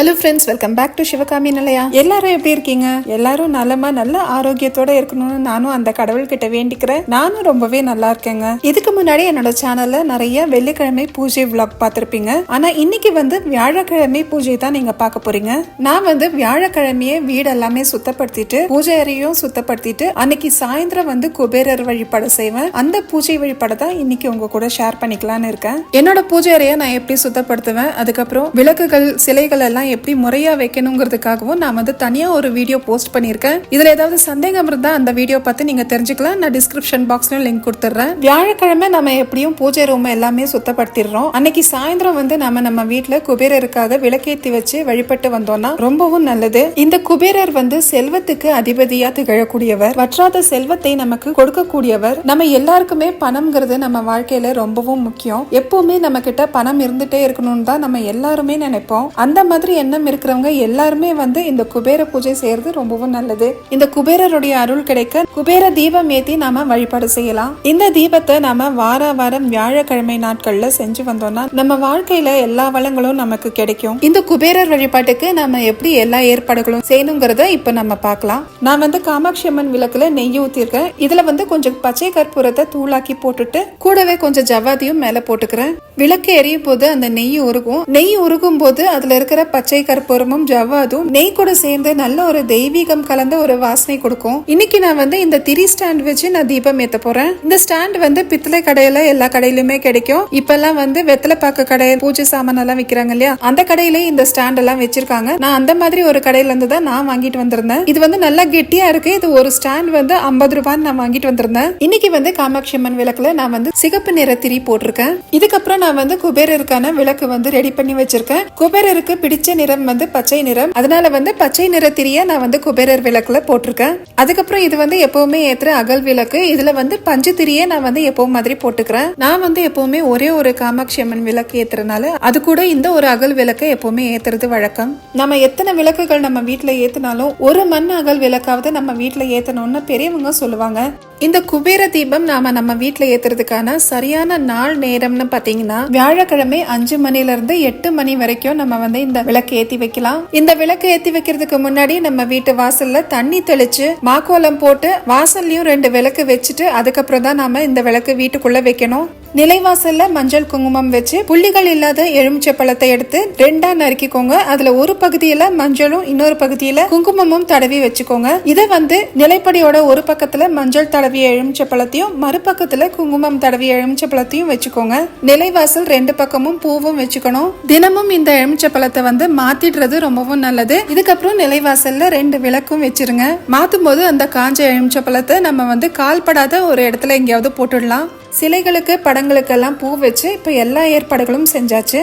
Hello friends welcome back to Sivagami நிலையா எல்லாரும் எப்படி இருக்கீங்க? எல்லாரும் நலமா நல்ல ஆரோக்கியத்தோட இருக்கணும்னு நானும் அந்த கடவுள்கிட்ட வேண்டிக்கிறேன். நானும் ரொம்பவே நல்லா இருக்கேங்க. இதுக்கு முன்னாடி என்னோட சேனல்ல நிறைய வெள்ளிக்கிழமை பூஜை vlog பார்த்திருப்பீங்க. ஆனா இன்னைக்கு வந்து வியாழக்கிழமை பூஜை தான் நீங்க பார்க்க போறீங்க. நான் வந்து வியாழக்கிழமையே வீடு எல்லாமே சுத்தப்படுத்திட்டு பூஜை அறையும் சுத்தப்படுத்திட்டு அன்னைக்கு சாயந்தரம் வந்து குபேரர் வழிபாடு செய்வேன். அந்த பூஜை வழிபாடை தான் இன்னைக்கு உங்க கூட ஷேர் பண்ணிக்கலாம்னு இருக்கேன். என்னோட பூஜை அறையை நான் எப்படி சுத்தப்படுத்துவேன்? அதுக்கப்புறம் விளக்குகள் சிலைகள் எல்லாம் எப்படி முறையா வைக்கணுங்கிறதுக்காகவும் நான் வந்து தனியா ஒரு வீடியோ போஸ்ட் பண்ணியிருக்கேன். இதுல ஏதாவது சந்தேகம் இருந்தா அந்த வீடியோ பார்த்து நீங்க தெரிஞ்சுக்கலாம். நான் டிஸ்கிரிப்ஷன் பாக்ஸ்லயும் லிங்க் கொடுத்துட்றேன். வியாழக்கிழமை நம்ம எப்படியும் பூஜை ரூம் எல்லாமே சுத்தப்படுத்திடுறோம். அன்னைக்கு சாயந்தரம் வந்து நம்ம நம்ம வீட்ல குபேரருக்காக விளக்கேத்தி வச்சு வழிபட்டு வந்தோம்னா ரொம்பவும் நல்லது. இந்த குபேரர் வந்து செல்வத்துக்கு அதிபதியா திகழக்கூடியவர். வற்றாத செல்வத்தை நமக்கு கொடுக்கக்கூடியவர். நம்ம எல்லாருக்குமே பணம்ங்கிறது நம்ம வாழ்க்கையில ரொம்பவும் முக்கியம். எப்பவுமே நம்ம கிட்ட பணம் இருந்துட்டே இருக்கணும்னு தான் நம்ம எல்லாருமே நினைப்போம். அந்த மாதிரி எண்ணம் இருக்கிறவங்க எல்லாருமே வந்து இந்த குபேர பூஜை செய்யறது ரொம்பவும் நல்லது. இந்த குபேரருடைய அருள் கிடைக்க குபேர தீபம் ஏத்தி நாம வழிபாடு செய்யலாம். இந்த தீபத்தை நாம வார வாரம் வியாழக்கிழமை நாட்கள்ல செஞ்சு வந்தோம்னா நம்ம வாழ்க்கையில எல்லா வளங்களும் நமக்கு கிடைக்கும். இந்த குபேரர் வழிபாட்டுக்கு நாம எப்படி எல்லா ஏற்பாடுகளும் செய்யணுங்கிறத இப்ப நம்ம பார்க்கலாம். நான் வந்து காமாட்சி அம்மன் விளக்குல நெய் ஊத்திருக்கேன். இதுல வந்து கொஞ்சம் பச்சை கற்பூரத்தை தூளாக்கி போட்டுட்டு கூடவே கொஞ்சம் ஜவ்வாதியும் மேல போட்டுக்கிறேன். விளக்கு எரியும் போது அந்த நெய் உருகும். நெய் உருகும் போது அதுல இருக்கிற பச்சை கற்பூரமும் ஜவ்வாதும் நெய் கூட சேர்ந்து நல்ல ஒரு தெய்வீகம் கலந்த ஒரு வாசனை கொடுக்கும். இன்னைக்கு நான் வந்து இந்த திரி ஸ்டாண்ட் வச்சு நான் தீபம் ஏத்த போறேன். இந்த ஸ்டாண்ட் வந்து பித்தளை கடையில எல்லா கடையிலுமே கிடைக்கும். இப்பெல்லாம் வந்து வெத்தலை பாக்க கடை பூஜை சாமான் எல்லாம் விக்கிறாங்க இல்லையா? அந்த கடையில இந்த ஸ்டாண்ட் எல்லாம் வச்சிருக்காங்க. நான் அந்த மாதிரி ஒரு கடையில இருந்து தான் நான் வாங்கிட்டு வந்திருந்தேன். இது வந்து நல்லா கெட்டியா இருக்கு. இது ஒரு ஸ்டாண்ட் வந்து ஐம்பது ரூபான்னு நான் வாங்கிட்டு வந்திருந்தேன். இன்னைக்கு வந்து காமாட்சி அம்மன் விளக்குல நான் வந்து சிகப்பு நிற திரி போட்டிருக்கேன். இதுக்கப்புறம் நான் வந்து குபேரருக்கான விளக்கு வந்து ரெடி பண்ணி வச்சிருக்கேன். குபேரருக்கு பிடிச்ச நிறம் வந்து பச்சை நிறம். அதனால வந்து பச்சை நிற நான் வந்து குபேரர் விளக்குல போட்டிருக்கேன். அதுக்கப்புறம் இது வந்து எப்பவுமே ஏத்துற அகல் விளக்கு. இதுல வந்து பஞ்சு திரியே நான் வந்து எப்பவும் மாதிரி போட்டுக்கிறேன். நான் வந்து எப்பவுமே ஒரே ஒரு காமாட்சி அம்மன் விளக்கு ஏத்துறதுனால அது கூட இந்த ஒரு அகல் விளக்கை எப்பவுமே ஏத்துறது வழக்கம். நம்ம எத்தனை விளக்குகள் நம்ம வீட்டுல ஏத்தினாலும் ஒரு மண் அகல் விளக்காவது நம்ம வீட்டுல ஏத்தணும்னு பெரியவங்க சொல்லுவாங்க. இந்த குபேர தீபம் நாம நம்ம வீட்டுல ஏத்துறதுக்கான சரியான நாள் நேரம்னு பாத்தீங்கன்னா வியாழக்கிழமை அஞ்சு மணில இருந்து எட்டு மணி வரைக்கும் நம்ம வந்து இந்த விளக்கு ஏத்தி வைக்கலாம். இந்த விளக்கு ஏத்தி வைக்கிறதுக்கு முன்னாடி நம்ம வீட்டு வாசல்ல தண்ணி தெளிச்சு மாக்கோலம் போட்டு வாசல்லையும் ரெண்டு விளக்கு வச்சுட்டு அதுக்கப்புறம் தான் நாம இந்த விளக்கு வீட்டுக்குள்ள வைக்கணும். நிலைவாசல்ல மஞ்சள் குங்குமம் வச்சு புள்ளிகள் இல்லாத எலுமிச்சை பழத்தை எடுத்து ரெண்டா நறுக்கிக்கோங்க. அதுல ஒரு பகுதியில மஞ்சளும் இன்னொரு பகுதியில குங்குமமும் தடவி வச்சுக்கோங்க. இதை வந்து நிலைப்படியோட ஒரு பக்கத்துல மஞ்சள் தடவிய எலுமிச்சை பழத்தையும் மறுபக்கத்துல குங்குமம் தடவிய எலுமிச்சை பழத்தையும் வச்சுக்கோங்க. நிலைவாசல் ரெண்டு பக்கமும் பூவும் வச்சுக்கணும். தினமும் இந்த எலுமிச்சை பழத்தை வந்து மாத்திடுறது ரொம்பவும் நல்லது. இதுக்கப்புறம் நிலைவாசல்ல ரெண்டு விளக்கும் வச்சிருங்க. மாத்தும் போது அந்த காஞ்ச எலுமிச்சை பழத்தை நம்ம வந்து கால்படாத ஒரு இடத்துல எங்கேயாவது போட்டுடலாம். சிலைகளுக்கு படங்களுக்கெல்லாம் பூ வச்சு இப்போ எல்லா ஏற்பாடுகளும் செஞ்சாச்சு.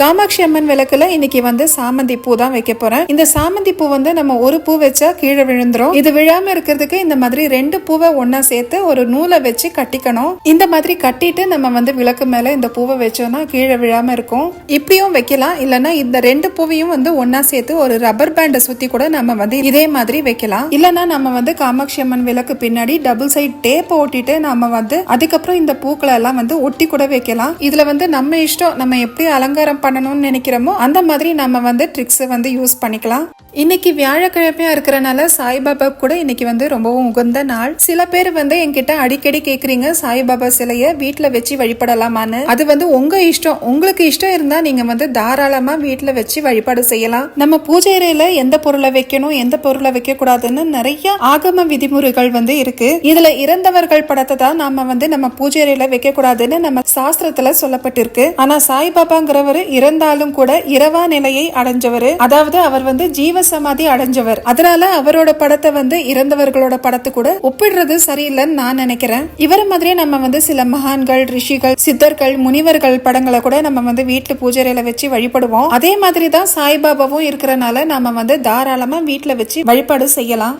காமாட்சி அம்மன் விளக்குல இன்னைக்கு வந்து சாமந்தி பூ தான் வைக்க போறேன். இந்த சாமந்தி பூ வந்து நம்ம ஒரு பூ வச்சா கீழே விழுந்துரும். இது விழாம இருக்கிறதுக்கு இந்த மாதிரி ரெண்டு பூவை ஒன்னா சேர்த்து ஒரு நூலை வச்சு கட்டிக்கணும். இந்த மாதிரி கட்டிட்டு நம்ம வந்து விளக்கு மேல இந்த பூவை வச்சோம்னா கீழே விழாம இருக்கும். இப்படியும் வைக்கலாம். இல்லைன்னா இந்த ரெண்டு பூவையும் வந்து ஒன்னா சேர்த்து ஒரு ரப்பர் பேண்டை சுத்தி கூட நம்ம வந்து இதே மாதிரி வைக்கலாம். இல்லைன்னா நம்ம வந்து காமாட்சி அம்மன் விளக்கு பின்னாடி டபுள் சைட் டேப் ஓட்டிட்டு நம்ம வந்து அதுக்கப்புறம் இந்த பூக்களை எல்லாம் வந்து ஒட்டி கூட வைக்கலாம். இதுல வந்து நம்ம இஷ்டம் நம்ம எப்படி அலங்காரம் பண்ணணும்னு நினைக்கிறோமோ அந்த மாதிரி நம்ம வந்து ட்ரிக்ஸை வந்து யூஸ் பண்ணிக்கலாம். இன்னைக்கு வியாழக்கிழமையா இருக்கிறனால சாய்பாபா கூட இன்னைக்கு வந்து ரொம்பவும் உகந்த நாள். சில பேர் வந்து என்கிட்ட அடிக்கடி கேக்குறீங்க சாய்பாபா சிலைய வீட்ல வச்சு வழிபடலாமான்னு. அது வந்து உங்க இஷ்டம். உங்களுக்கு இஷ்டம் இருந்தா நீங்க வந்து தாராளமா வீட்ல வச்சு வழிபாடு செய்யலாம். நம்ம பூஜை அறையில எந்த பொருளை வைக்கணும் எந்த பொருளை வைக்க கூடாதுன்னு நிறைய ஆகம விதிமுறைகள் வந்து இருக்கு. இதுல இறந்தவர்கள் படத்தை தான் நாம வந்து நம்ம பூஜை அறையில வைக்க கூடாதுன்னு நம்ம சாஸ்திரத்துல சொல்லப்பட்டிருக்கு. ஆனா சாய்பாபாங்கிறவர் இறந்தாலும் கூட இரவா நிலையை அடைஞ்சவர். அதாவது அவர் வந்து ஜீவ சமாதி அடைஞ்சவர். அதனால அவரோட படத்தை வந்து இறந்தவர்களோட படத்தை கூட ஒப்பிடுறது சரியில்லைன்னு நான் நினைக்கிறேன். இவர மாதிரியே நம்ம வந்து சில மகான்கள் ரிஷிகள் சித்தர்கள் முனிவர்கள் படங்களை கூட நம்ம வந்து வீட்டு பூஜையில வச்சு வழிபடுவோம். அதே மாதிரி தான் சாய்பாபாவும் இருக்கிறனால நம்ம வந்து தாராளமா வீட்டுல வச்சு வழிபாடு செய்யலாம்.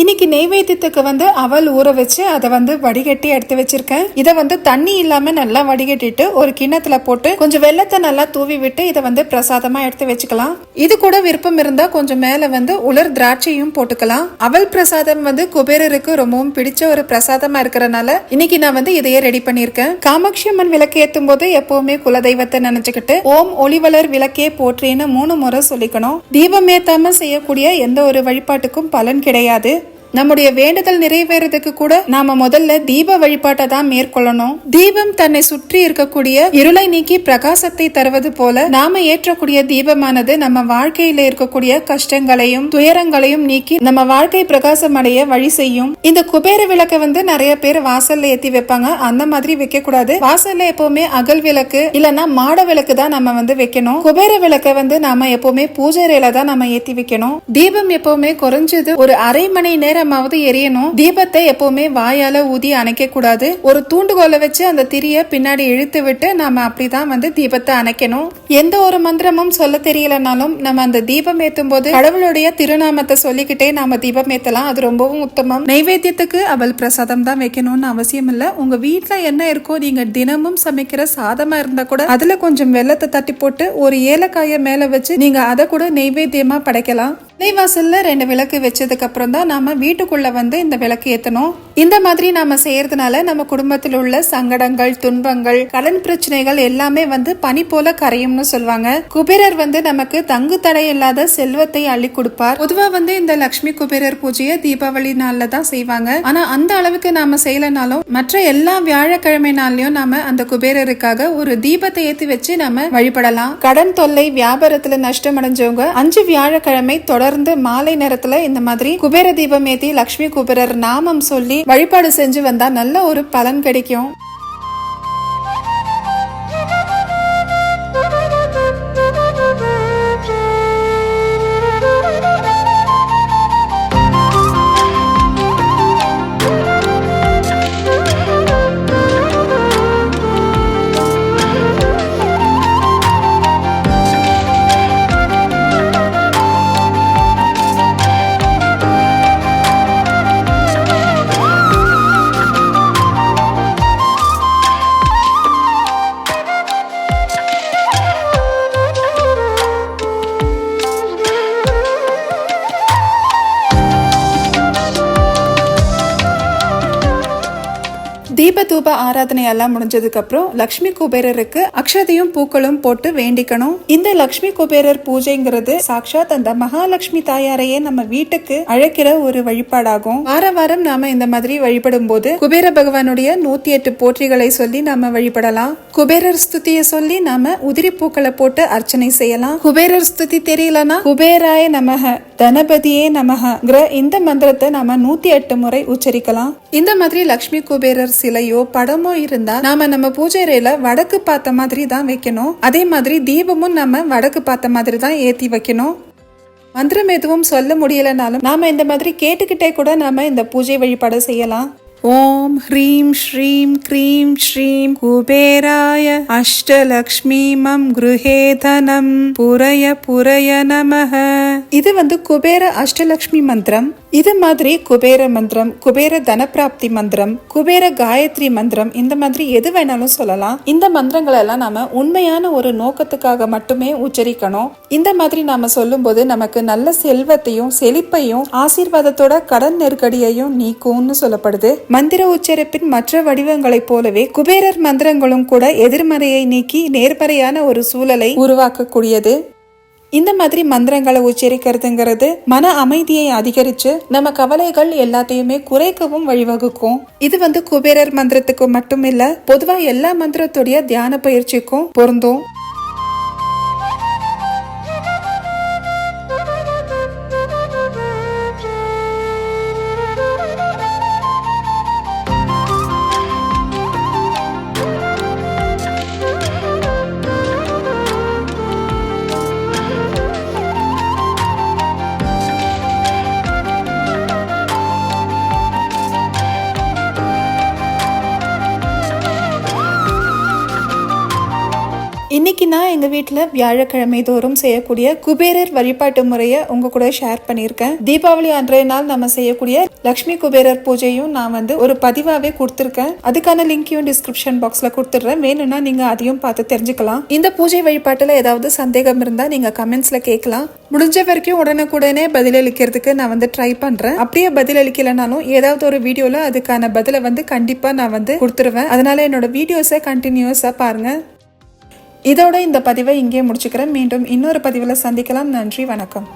இன்னைக்கு நெய்வேத்தியத்துக்கு வந்து அவல் ஊற வச்சு அதை வந்து வடிகட்டி எடுத்து வச்சிருக்கேன். இதை வந்து தண்ணி இல்லாம நல்லா வடிகட்டிட்டு ஒரு கிண்ணத்துல போட்டு கொஞ்சம் வெள்ளத்தை நல்லா தூவி விட்டு இதை வந்து பிரசாதமா எடுத்து வச்சுக்கலாம். இது கூட விருப்பம் இருந்தா கொஞ்சம் மேல வந்து உலர் திராட்சையும் போட்டுக்கலாம். அவல் பிரசாதம் வந்து குபேரருக்கு ரொம்பவும் பிடிச்ச ஒரு பிரசாதமா இருக்கிறனால இன்னைக்கு நான் வந்து இதையே ரெடி பண்ணியிருக்கேன். காமாட்சி அம்மன் விளக்கு ஏத்தும் போது எப்பவுமே குலதெய்வத்தை நினைச்சுக்கிட்டு ஓம் ஒளிவளர் விளக்கே போற்றேன்னு மூணு முறை சொல்லிக்கணும். தீபம் ஏத்தாம செய்யக்கூடிய எந்த ஒரு வழிபாட்டுக்கும் பலன் கிடையாது. நம்முடைய வேண்டுதல் நிறைவேறதுக்கு கூட நாம முதல்ல தீப வழிபாட்டை தான் மேற்கொள்ளணும். தீபம் தன்னை சுற்றி இருக்கக்கூடிய இருளை நீக்கி பிரகாசத்தை தருவது போல நாம ஏற்றக்கூடிய தீபமானது நம்ம வாழ்க்கையில இருக்கக்கூடிய கஷ்டங்களையும் துயரங்களையும் நீக்கி நம்ம வாழ்க்கை பிரகாசம் அடைய வழி செய்யும். இந்த குபேர விளக்கை வந்து நிறைய பேர் வாசல்ல ஏத்தி வைப்பாங்க. அந்த மாதிரி வைக்க கூடாது வாசல்ல எப்பவுமே அகல் விளக்கு இல்லனா மாட விளக்கு தான் நம்ம வந்து வைக்கணும். குபேர விளக்கை வந்து நாம எப்பவுமே பூஜையில தான் நம்ம ஏத்தி வைக்கணும். தீபம் எப்பவுமே குறைஞ்சது ஒரு அரை மணி நேரம் நேரமாவது எரியணும். தீபத்தை எப்பவுமே வாயால ஊதி அணைக்க கூடாது. ஒரு தூண்டுகோலை வச்சு அந்த திரிய பின்னாடி இழுத்து விட்டு நாம அப்படிதான் வந்து தீபத்தை அணைக்கணும். எந்த ஒரு மந்திரமும் சொல்ல தெரியலனாலும் நம்ம அந்த தீபம் ஏத்தும் போது கடவுளுடைய திருநாமத்தை சொல்லிக்கிட்டே நாம தீபம் ஏத்தலாம். அது ரொம்பவும் உத்தமம். நைவேத்தியத்துக்கு அவள் பிரசாதம் தான் வைக்கணும்னு அவசியம் இல்ல. உங்க வீட்டுல என்ன இருக்கோ நீங்க தினமும் சமைக்கிற சாதமா இருந்தா கூட அதுல கொஞ்சம் வெள்ளத்தை தட்டி போட்டு ஒரு ஏலக்காய மேல வச்சு நீங்க அதை கூட நெய்வேத்தியமா படைக்கலாம். நெய்வாசலில் ரெண்டு விளக்கு வச்சதுக்கு அப்புறம் தான் நாம வீட்டுக்குள்ள வந்து இந்த விளக்கு ஏத்தணும். இந்த மாதிரி நாம செய்யறதுனால நம்ம குடும்பத்தில் உள்ள சங்கடங்கள் துன்பங்கள் கடன் பிரச்சனைகள் எல்லாமே வந்து பனி போல கரையும்னு சொல்லுவாங்க. குபேரர் வந்து நமக்கு தங்கு தடை இல்லாத செல்வத்தை அள்ளி கொடுப்பார். பொதுவா வந்து இந்த லக்ஷ்மி குபேரர் பூஜையை தீபாவளி நாளில் தான் செய்வாங்க. ஆனா அந்த அளவுக்கு நாம செய்யலனாலும் மற்ற எல்லா வியாழக்கிழமை நாள்லயும் நாம அந்த குபேரருக்காக ஒரு தீபத்தை ஏற்றி வச்சு நாம வழிபடலாம். கடன் தொல்லை வியாபாரத்துல நஷ்டம் அடைஞ்சவங்க அஞ்சு வியாழக்கிழமை தொடர்ந்து மாலை நேரத்துல இந்த மாதிரி குபேர தீபம் ஏத்தி லக்ஷ்மி குபேரர் நாமம் சொல்லி வழிபாடு செஞ்சு வந்தா நல்ல ஒரு பலன் கிடைக்கும். தீப தூப ஆராதனை எல்லாம் முடிஞ்சதுக்கு அப்புறம் லக்ஷ்மி குபேரருக்கு அக்ஷதையும் பூக்களும் போட்டு வேண்டிக்கணும். இந்த லக்ஷ்மி குபேரர் பூஜைங்கிறது சாட்சாத் அந்த மகாலட்சுமி தாயாரையே நம்ம வீட்டுக்கு அழைக்கிற ஒரு வழிபாடாகும். வார வாரம் நாம இந்த மாதிரி வழிபடும் போது குபேர பகவானுடைய நூத்தி எட்டு போற்றிகளை சொல்லி நாம வழிபடலாம். குபேரர் ஸ்துதியை சொல்லி நாம உதிரி பூக்களை போட்டு அர்ச்சனை செய்யலாம். குபேரர் ஸ்துதி தெரியலனா குபேராய நமக தனபதியே நமகிற இந்த மந்திரத்தை நாம நூத்தி எட்டு முறை உச்சரிக்கலாம். இந்த மாதிரி லக்ஷ்மி குபேரர் சிலையோ படமோ இருந்தா நாம நம்ம பூஜை அறையில வடக்கு பார்த்த மாதிரி தான் வைக்கணும். அதே மாதிரி தீபமும் நம்ம வடக்கு பார்த்த மாதிரி தான் ஏத்தி வைக்கணும். மந்திரம் எதுவும் சொல்ல முடியலனாலும் நாம இந்த மாதிரி கேட்டுக்கிட்டே கூட நாம இந்த பூஜை வழிபாடு செய்யலாம். ஓம் ஹ்ரீம் ஸ்ரீம் க்ரீம் ஸ்ரீம் குபேராய அஷ்டலக்ஷ்மி மம் குருஹே தனம். புரய புரய நமக இது வந்து குபேர அஷ்டலக்ஷ்மி மந்திரம். இது மாதிரி குபேர மந்திரம் குபேர தனப்பிராப்தி மந்திரம் குபேர காயத்ரி மந்திரம் இந்த மாதிரி எது வேணாலும் சொல்லலாம். இந்த மந்திரங்கள் எல்லாம் நாம உண்மையான ஒரு நோக்கத்துக்காக மட்டுமே உச்சரிக்கணும். இந்த மாதிரி நாம சொல்லும்போது நமக்கு நல்ல செல்வத்தையும் செழிப்பையும் ஆசீர்வாதத்தோட கடன் நெருக்கடியையும் நீக்கும்னு சொல்லப்படுது. மந்திர உச்சரிப்பின் மற்ற வடிவங்களைப் போலவே குபேரர் மந்திரங்களும் கூட எதிர்மறையை நீக்கி நேர்மறையான ஒரு சூழலை உருவாக்கக்கூடியது. இந்த மாதிரி மந்திரங்களை உச்சரிக்கிறதுங்கிறது மன அமைதியை அதிகரிச்சு நம்ம கவலைகள் எல்லாத்தையுமே குறைக்கவும் வழிவகுக்கும். இது வந்து குபேரர் மந்திரத்துக்கு மட்டும் இல்ல பொதுவா எல்லா மந்திரத்துடைய தியான பயிற்சிக்கும் பொருந்தும். எங்கள் வீட்டில் வியாழக்கிழமை தோறும் செய்யக்கூடிய குபேரர் வழிபாட்டு முறையை உங்க கூட ஷேர் பண்ணியிருக்கேன். தீபாவளி அன்றைய நாள் நம்ம செய்யக்கூடிய லக்ஷ்மி குபேரர் பூஜையும் நான் வந்து ஒரு பதிவாவே கொடுத்துருக்கேன். அதுக்கான லிங்கையும் டிஸ்கிரிப்ஷன் பாக்ஸ்ல கொடுத்துட்றேன். வேணும்னா நீங்க அதையும் பார்த்து தெரிஞ்சுக்கலாம். இந்த பூஜை வழிபாட்டுல ஏதாவது சந்தேகம் இருந்தா நீங்க கமெண்ட்ஸ்ல கேட்கலாம். முடிஞ்ச வரைக்கும் உடனுக்குடனே பதிலளிக்கிறதுக்கு நான் வந்து ட்ரை பண்றேன். அப்படியே பதிலளிக்கலைனாலும் ஏதாவது ஒரு வீடியோல அதுக்கான பதிலை வந்து கண்டிப்பா நான் வந்து கொடுத்துருவேன். அதனால என்னோட வீடியோஸை கண்டினியூஸா பாருங்க. இதோட இந்த பதிவை இங்கே முடிச்சுக்கிறேன். மீண்டும் இன்னொரு பதிவில் சந்திக்கலாம். நன்றி வணக்கம்.